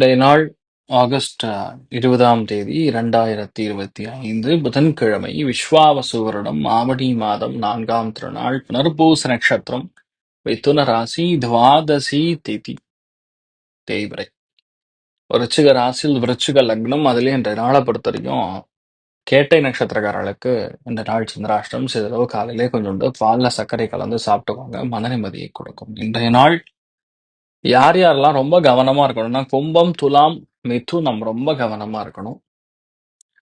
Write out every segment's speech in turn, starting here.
இன்றைய நாள் ஆகஸ்ட் இருபதாம் தேதி இரண்டாயிரத்தி இருபத்தி ஐந்து புதன்கிழமை விஸ்வாவசு வருடம் ஆவணி மாதம் நான்காம் திருநாள் புனர்பூச நட்சத்திரம் மிதுன ராசி துவாதசி திதி தேய்பிரை. விருச்சிக ராசியில் விருச்சிக லக்னம் அதுலேயும் இன்றைய நாளை பொறுத்த வரைக்கும் கேட்டை நட்சத்திரக்காரர்களுக்கு இந்த நாள் சந்திராஷ்டம் சிறிதளவு காலையிலே கொஞ்சோண்டு பாலில் சர்க்கரை கலந்து சாப்பிட்டுக்கோங்க மன நிம்மதியை கொடுக்கும். இன்றைய நாள் யார் யாரெல்லாம் ரொம்ப கவனமா இருக்கணும்னா கும்பம் துலாம் மிதுனம் ரொம்ப கவனமா இருக்கணும்.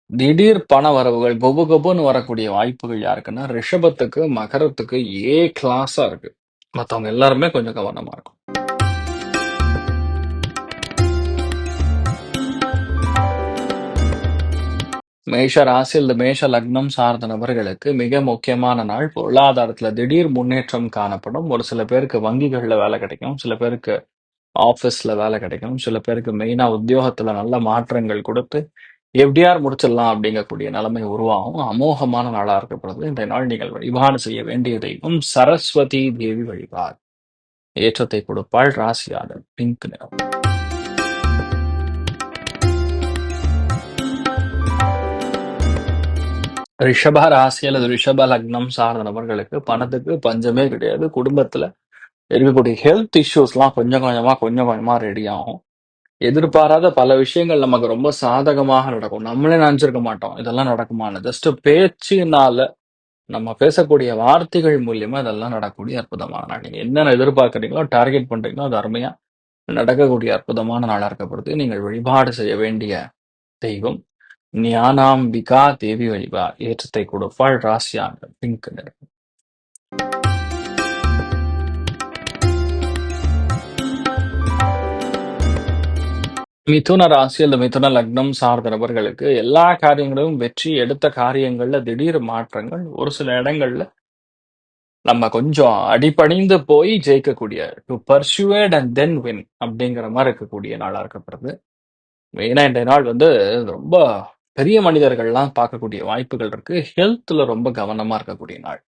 திடீர் பண வரவுகள் கொபு கொபுன்னு வரக்கூடிய வாய்ப்புகள் யாருக்குன்னா ரிஷபத்துக்கு மகரத்துக்கு ஏ கிளாஸா இருக்கு. மற்றவங்க எல்லாருமே கொஞ்சம் கவனமா இருக்கும் மேஷ ராசி அல்லது மேஷ லக்னம் சார்ந்த நபர்களுக்கு மிக முக்கியமான நாள். பொருளாதாரத்துல திடீர் முன்னேற்றம் காணப்படும். ஒரு சில பேருக்கு வங்கிகள்ல வேலை கிடைக்கும். சில பேருக்கு ஆபீஸ்ல வேலை கிடைக்கும். சில பேருக்கு மெயினா உத்தியோகத்துல நல்ல மாற்றங்கள் கொடுத்து எப்படியார் முடிச்சிடலாம் அப்படிங்கக்கூடிய நிலைமை உருவாகும். அமோகமான நாளா இருக்கப்படுது. இந்த நாள் நீங்கள் வழிபாடு செய்ய வேண்டிய தெய்வம் சரஸ்வதி தேவி வழிபாடு. ஏற்றத்தை கொடுப்பாள் ராசியாளர். பிங்க் நிறம். ரிஷப ராசி அல்லது ரிஷப லக்னம் சார்ந்த நபர்களுக்கு பணத்துக்கு பஞ்சமே கிடையாது. குடும்பத்துல இருக்கக்கூடிய ஹெல்த் இஷ்யூஸ்லாம் கொஞ்சம் கொஞ்சமா கொஞ்சம் கொஞ்சமா ரெடி ஆகும். எதிர்பாராத பல விஷயங்கள் நமக்கு ரொம்ப சாதகமாக நடக்கும். நம்மளே நினைச்சிருக்க மாட்டோம். இதெல்லாம் நடக்குமான்னு. ஜஸ்ட் பேச்சினால நம்ம பேசக்கூடிய வார்த்தைகள் மூலியமா இதெல்லாம் நடக்கக்கூடிய அற்புதமான நாள். நீங்க என்னென்ன எதிர்பார்க்குறீங்களோ டார்கெட் பண்றீங்களோ அது அருமையா நடக்கக்கூடிய அற்புதமான நாளா இருக்கப்படுது. நீங்கள் வழிபாடு செய்ய வேண்டிய தெய்வம் ஞானாம்பிகா தேவி வழிபா. ஏற்றத்தை கொடுப்பாள் ராசியாக பிங்க் நிறம். மிதுன ராசி அல்லது மிதுன லக்னம் சார்ந்த நபர்களுக்கு எல்லா காரியங்களும் வெற்றி எடுத்த காரியங்கள்ல திடீர் மாற்றங்கள். ஒரு சில இடங்கள்ல நம்ம கொஞ்சம் அடிபணிந்து போய் ஜெயிக்கக்கூடிய to persuade and then win அப்படிங்கிற மாதிரி இருக்கக்கூடிய நாளா இருக்கப்படுது. மெயினா இந்த நாள் வந்து ரொம்ப பெரிய மனிதர்கள்லாம் பார்க்கக்கூடிய வாய்ப்புகள் இருக்கு. ஹெல்த்ல ரொம்ப கவனமா இருக்கக்கூடிய நாள்.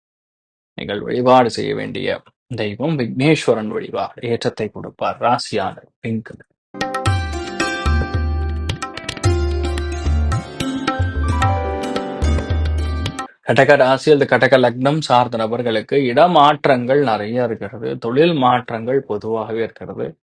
நீங்கள் வழிபாடு செய்ய வேண்டிய தெய்வம் விக்னேஸ்வரன் வழிபாடு. ஏற்றத்தை கொடுப்பார். ராசியான பிங்க் கடக ராசி அல்லது கடக லக்னம் சார்ந்த நபர்களுக்கு இடமாற்றங்கள் நிறைய இருக்கிறது. தொழில் மாற்றங்கள் பொதுவாகவே இருக்கிறது.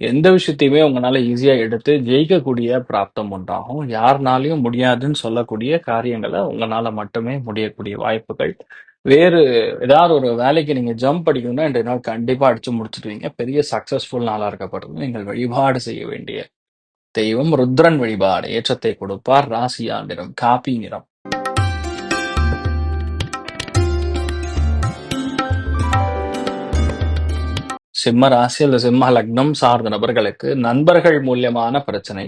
எந்த விஷயத்தையுமே உங்களால ஈஸியா எடுத்து ஜெயிக்கக்கூடிய பிராப்தம் உண்டாகும். யாருனாலையும் முடியாதுன்னு சொல்லக்கூடிய காரியங்களை உங்களால மட்டுமே முடியக்கூடிய வாய்ப்புகள். வேறு ஏதாவது ஒரு வேலைக்கு நீங்க ஜம்ப் அடிக்கணும்னா இன்றைய நாள் கண்டிப்பா அடிச்சு முடிச்சிடுவீங்க பெரிய சக்சஸ்ஃபுல் நாளா இருக்கப்படுது. நீங்கள் வழிபாடு செய்ய வேண்டிய தெய்வம் ருத்ரன் வழிபாடு. ஏற்றத்தை கொடுப்பார். ராசியா நிறம் காபி நிறம். சிம்ம ராசி அல்லது சிம்ம லக்னம் சார்ந்த நபர்களுக்கு நண்பர்கள் மூலியமான பிரச்சனை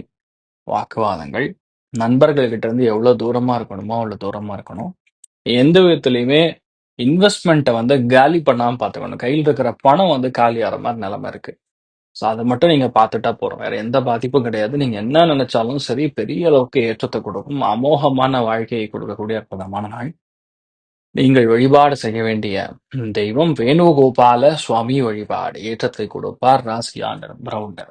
வாக்குவாதங்கள் நண்பர்கள்கிட்ட இருந்து எவ்வளவு தூரமா இருக்கணுமோ அவ்வளவு தூரமா இருக்கணும். எந்த விதத்துலயுமே இன்வெஸ்ட்மெண்ட்டை வந்து காலி பண்ணாம பார்த்துக்கணும் கையில் இருக்கிற பணம் வந்து காலி ஆகிற மாதிரி நிலைமை இருக்கு. ஸோ அதை மட்டும் நீங்க பார்த்துட்டா போறோம் வேற எந்த பாதிப்பும் கிடையாது. நீங்க என்ன நினைச்சாலும் சரி பெரிய அளவுக்கு ஏற்றத்தை கொடுக்கும். அமோகமான வாழ்க்கையை கொடுக்கக்கூடிய அற்புதமான நாள். நீங்கள் வழிபாடு செய்ய வேண்டிய தெய்வம் வேணுகோபால சுவாமி வழிபாடு. ஏற்றத்தை கொடுப்பார் ராசியாண்டர் பிரவுண்டர்.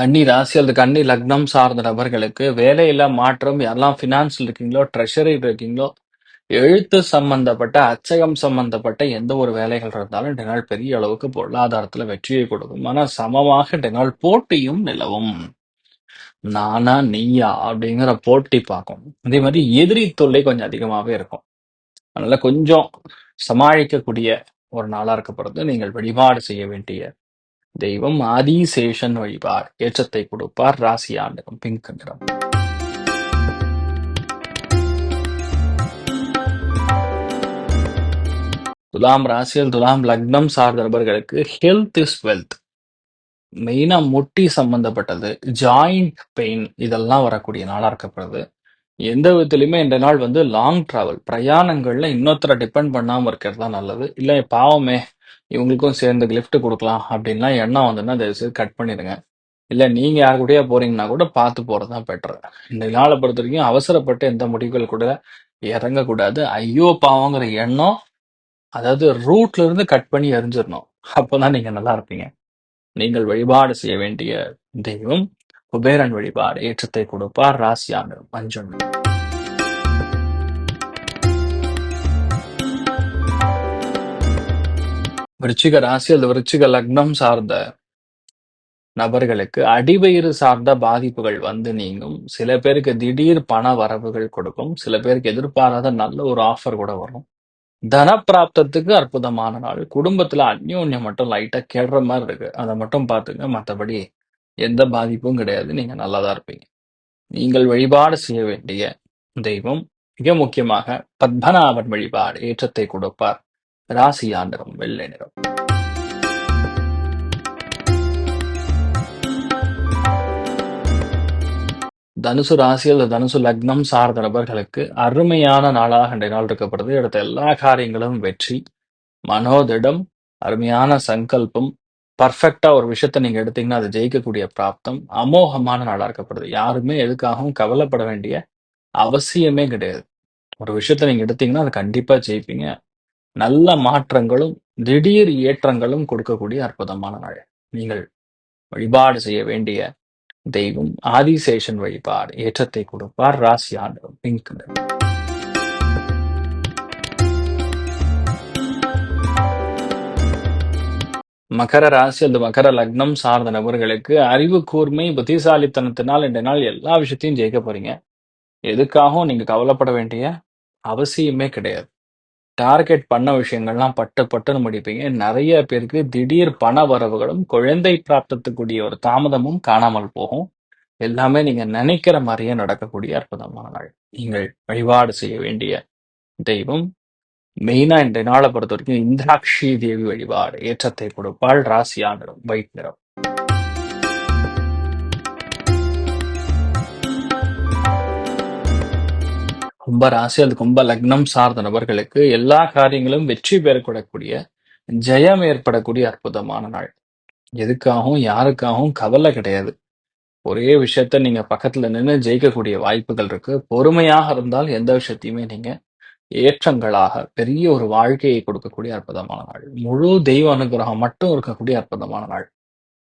கன்னி ராசி அல்லது கன்னி லக்னம் சார்ந்த நபர்களுக்கு வேலையில மாற்றம் யாரெல்லாம் ஃபினான்ஸ்ல இருக்கீங்களோ ட்ரெஷரி இருக்கீங்களோ எழுத்து சம்பந்தப்பட்ட அச்சகம் சம்பந்தப்பட்ட எந்த ஒரு வேலைகள் இருந்தாலும் இந்த நாள் பெரிய அளவுக்கு பொருளாதாரத்துல வெற்றியை கொடுக்கும். ஆனா சமமாக இந்த நாள் போட்டியும் நிலவும். நானா நீயா அப்படிங்கிற போட்டி பார்க்கும். அதே மாதிரி எதிரி தொல்லை கொஞ்சம் அதிகமாவே இருக்கும். அதனால கொஞ்சம் சமாளிக்கக்கூடிய ஒரு நாளா இருக்கப்படுறது நீங்கள் வழிபாடு செய்ய வேண்டிய தெய்வம். ஆதிசேஷன் வழிபார். ஏற்றத்தை கொடுப்பார். ராசி ஆண்டகம் பிங்க் நிறம். துலாம் ராசியில் துலாம் லக்னம் சார்ந்த நபர்களுக்கு ஹெல்த் இஸ் வெல்த் மெயினா முட்டி சம்பந்தப்பட்டது. ஜாயிண்ட் பெயின் இதெல்லாம் வரக்கூடிய நாளா இருக்கப்படுது. எந்த விதத்துலயுமே இந்த நாள் வந்து லாங் டிராவல் பிரயாணங்கள்ல இன்னொருத்தரை டிபெண்ட் பண்ணாம இருக்கிறது தான் நல்லது. இல்ல பாவமே இவங்களுக்கும் சேர்ந்து கிஃப்ட் கொடுக்கலாம் அப்படின்லாம் எண்ணம் வந்துன்னா தயவு செய்து கட் பண்ணிடுங்க. இல்ல நீங்க யார் கூடயா போறீங்கன்னா கூட பார்த்து போறதுதான் பெட்டர் இந்த நாளை பொறுத்த வரைக்கும் அவசரப்பட்டு எந்த முடிவுகள் கூட இறங்கக்கூடாது. ஐயோ பாவங்கிற எண்ணம் அதாவது ரூட்ல இருந்து கட் பண்ணி எரிஞ்சிடணும் அப்பதான் நீங்க நல்லா இருப்பீங்க. நீங்கள் வழிபாடு செய்ய வேண்டிய தெய்வம் குபேரன் வழிபாடு ஏற்றத்தை கொடுப்பார் ராசியான மஞ்சள் விருச்சிக ராசி அல்லது விருச்சிக லக்னம் சார்ந்த நபர்களுக்கு அடிவயிறு சார்ந்த பாதிப்புகள் வந்து நீங்கும். சில பேருக்கு திடீர் பண வரவுகள் கொடுக்கும். சில பேருக்கு எதிர்பாராத நல்ல ஒரு ஆஃபர் கூட வரும். தனப்பிராப்தத்துக்கு அற்புதமான நாள். குடும்பத்துல அந்யோன்யம் மட்டும் லைட்டா கெடுற மாதிரி இருக்கு. அதை மட்டும் பார்த்துங்க. மற்றபடி எந்த பாதிப்பும் கிடையாது. நீங்க நல்லாதான் இருப்பீங்க. நீங்கள் வழிபாடு செய்ய வேண்டிய தெய்வம் மிக முக்கியமாக பத்மநாபன் வழிபாடு ஏற்றத்தை கொடுப்பார். ராசி ஆண்டரம் வெள்ளை நிறம். தனுசு ராசி அல்லது தனுசு லக்னம் சார்ந்த நபர்களுக்கு அருமையான நாளாக இன்றைய நாள் இருக்கப்படுது. எடுத்த எல்லா காரியங்களும் வெற்றி மனோதிடம் அருமையான சங்கல்பம் பர்ஃபெக்டா ஒரு விஷயத்த நீங்க எடுத்தீங்கன்னா அது ஜெயிக்கக்கூடிய பிராப்தம் அமோகமான நாளா இருக்கப்படுது. யாருமே எதுக்காகவும் கவலைப்பட வேண்டிய அவசியமே கிடையாது. ஒரு விஷயத்த நீங்க எடுத்தீங்கன்னா அது கண்டிப்பா ஜெயிப்பீங்க. நல்ல மாற்றங்களும் திடீர் ஏற்றங்களும் கொடுக்கக்கூடிய அற்புதமான நாள். நீங்கள் வழிபாடு செய்ய வேண்டிய தெய்வம் ஆதிசேஷன் வழிபாடு ஏற்றத்தை கொடுப்பார் ராசி ஆண்டு பிங்க் மகர ராசி அல்லது மகர லக்னம் சார்ந்த நபர்களுக்கு அறிவு கூர்மை புத்திசாலித்தனத்தினால் இந்த நாள் எல்லா விஷயத்தையும் ஜெயிக்க போறீங்க. எதுக்காகவும் நீங்க கவலைப்பட வேண்டிய அவசியமே கிடையாது. டார்கெட் பண்ண விஷயங்கள்லாம் பட்டு பட்டுன்னு முடிப்பீங்க. நிறைய பேருக்கு திடீர் பண வரவுகளும் குழந்தை பிராப்தத்துக்குரிய ஒரு தாமதமும் காணாமல் போகும். எல்லாமே நீங்க நினைக்கிற மாதிரியே நடக்கக்கூடிய அற்புதமான நாள். நீங்கள் வழிபாடு செய்ய வேண்டிய தெய்வம். மெயினா இந்த நாளை பொறுத்த வரைக்கும் இந்திராட்சி தேவி வழிபாடு. ஏற்றத்தை கொடுப்பாள். ராசியா நிறம் வைட் நிறம். கும்ப ராசி அது கும்ப லக்னம் சார்ந்த நபர்களுக்கு எல்லா காரியங்களும் வெற்றி பெறக்கூடக்கூடிய ஜெயம் ஏற்படக்கூடிய அற்புதமான நாள். எதுக்காகவும் யாருக்காகவும் கவலை கிடையாது. ஒரே விஷயத்த நீங்க பக்கத்துல நின்று ஜெயிக்கக்கூடிய வாய்ப்புகள் இருக்கு. பொறுமையாக இருந்தால் எந்த விஷயத்தையுமே நீங்க ஏற்றங்களாக பெரிய ஒரு வாழ்க்கையை கொடுக்கக்கூடிய அற்புதமான நாள். முழு தெய்வ அனுகிரகம் மட்டும் இருக்கக்கூடிய அற்புதமான நாள்.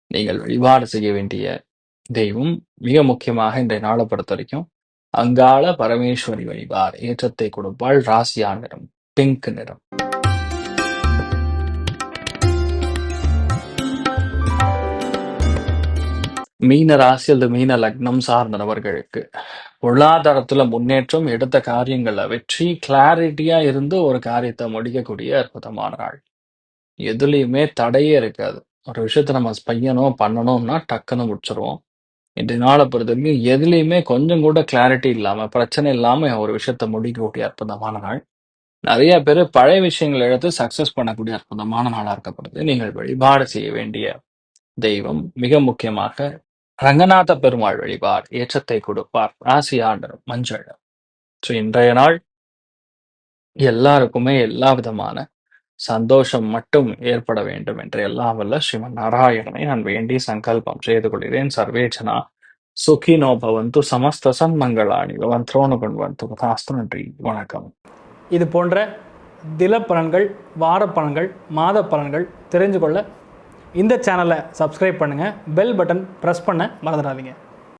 நீங்கள் வழிபாடு செய்ய வேண்டிய தெய்வம் மிக முக்கியமாக இன்றைய நாளை பொறுத்த வரைக்கும் அங்காள பரமேஸ்வரி வழிபார் ஏற்றத்தை கொடுப்பாள் ராசியா நிறம் பிங்க் நிறம். மீன ராசி அல்லது மீன லக்னம் சார்ந்த நபர்களுக்கு பொருளாதாரத்துல முன்னேற்றம் எடுத்த காரியங்கள்ல வெற்றி கிளாரிட்டியா இருந்து ஒரு காரியத்தை முடிக்கக்கூடிய அற்புதமான நாள். எதுலயுமே தடையே இருக்காது. ஒரு விஷயத்த நம்ம பையனும் பண்ணணும்னா டக்குன்னு முடிச்சிருவோம். இன்றைய நாளை பொறுத்த வரைக்கும் எதுலேயுமே கொஞ்சம் கூட கிளாரிட்டி இல்லாம பிரச்சனை இல்லாமல் ஒரு விஷயத்த முடிக்கக்கூடிய அற்புதமான நாள். நிறைய பேர் பழைய விஷயங்களை எடுத்து சக்சஸ் பண்ணக்கூடிய அற்புதமான நாளாக இருக்கப்படுது. நீங்கள் வழிபாடு செய்ய வேண்டிய தெய்வம் மிக முக்கியமாக ரங்கநாத பெருமாள் வழிபாடு ஏற்றத்தை கொடுப்பார். ராசி ஆண்டர் மஞ்சள். ஸோ இன்றைய நாள் எல்லாருக்குமே எல்லா விதமான சந்தோஷம் மட்டும் ஏற்பட வேண்டும் என்று எல்லாம் வல்ல ஸ்ரீமன் நாராயணனை நான் வேண்டி சங்கல்பம் செய்து கொள்கிறேன். சர்வேச்சனா சுகினோ பவந்து சமஸ்த சன்மங்களாணி பவந்தோனு கொண்டு தாஸ்து நன்றி. வணக்கம். இது போன்ற தில பலன்கள் வார பலன்கள் மாத பலன்கள் தெரிஞ்சு கொள்ள இந்த சேனலை சப்ஸ்கிரைப் பண்ணுங்கள் பெல் பட்டன் ப்ரெஸ் பண்ண மறந்துடாதீங்க.